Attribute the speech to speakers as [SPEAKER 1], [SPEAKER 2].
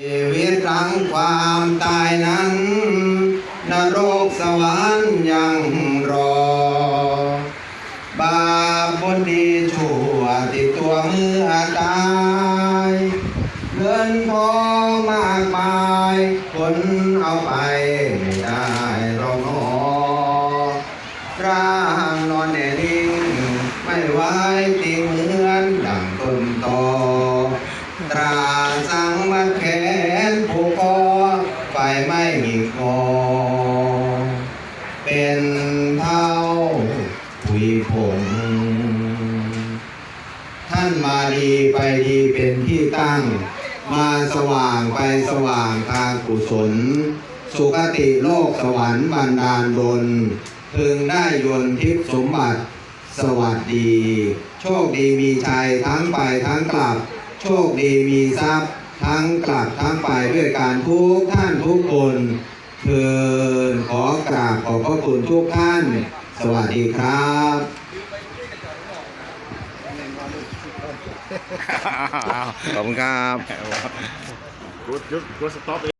[SPEAKER 1] ชีวิตหลังความตายนั้น นรกสวรรค์ยังรอ บาปบุญดีชั่วติดตัวเมื่อตายเงินทองมากมายคนเอาไปไม่ได้รอกหนอร่างนอนแน่นิ่ง ไม่ไหวติงเหมือนดังต้นตอตราสังมัดแขนผูกค ไฟไม่มีคอเป็นเท่าผุยผงท่านมาดีไปดีเป็นที่ตั้ง มาสว่างไปสว่างทางกุศล สุคติโลกสวรรค์บันดาลดลพึงได้ยนทิพย์สมบัติ สวัสดี โชคดีมีชัยทั้งไปทั้งกลับ โชคดีมีทรัพย์ ทั้งกลับทั้งไปด้วยการทุกท่านทุกคนเชิญขอกราบขอบพระคุณทุกท่าน สวัสดีครับขอบคุณครับ
[SPEAKER 2] Good, good, good stop